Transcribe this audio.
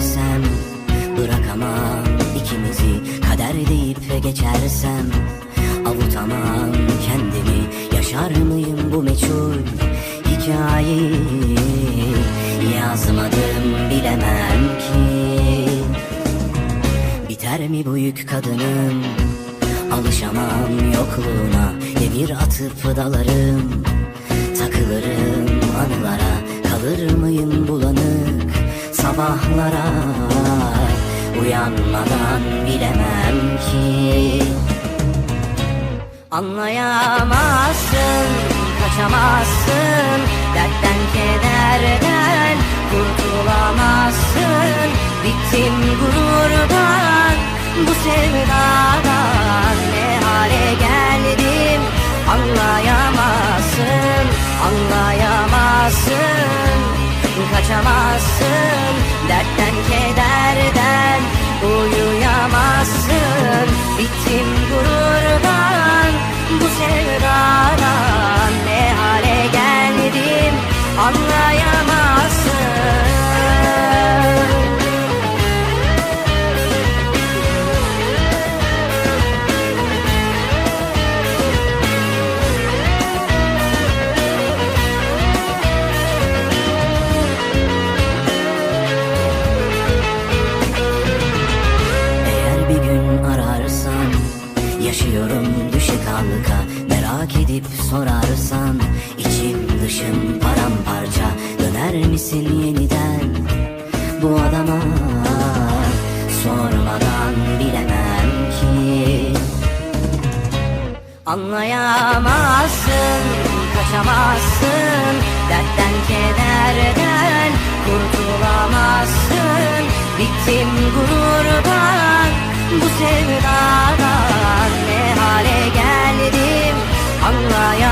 gidersem Bırakamam ikimizi. Kader deyip geçersem Avutamam kendimi. Yaşar mıyım bu meçhul hikayeyi? Yazmadım bilemem ki. Biter mi bu yük kadının Alışamam yokluğuna. Demir atıp dalarım. Takılırım anılara. Kalır mıyım bulanık? Sabahlara Uyanmadan bilemem ki. Anlayamazsın, kaçamazsın Dertten kederden kurtulamazsın. Bittim gururdan, bu sevdadan Ne hale geldim? Anlayamazsın Anlayamazsın, kaçamazsın. Dertten Yaşıyorum düşe kalka. Merak edip sorarsan içim dışım paramparça. Döner misin yeniden Bu adama? Sormadan bilemem ki. Anlayamazsın, kaçamazsın. Dertten kederden kurtulamazsın. Bittim gururdan, bu sevdadan anlayamazsın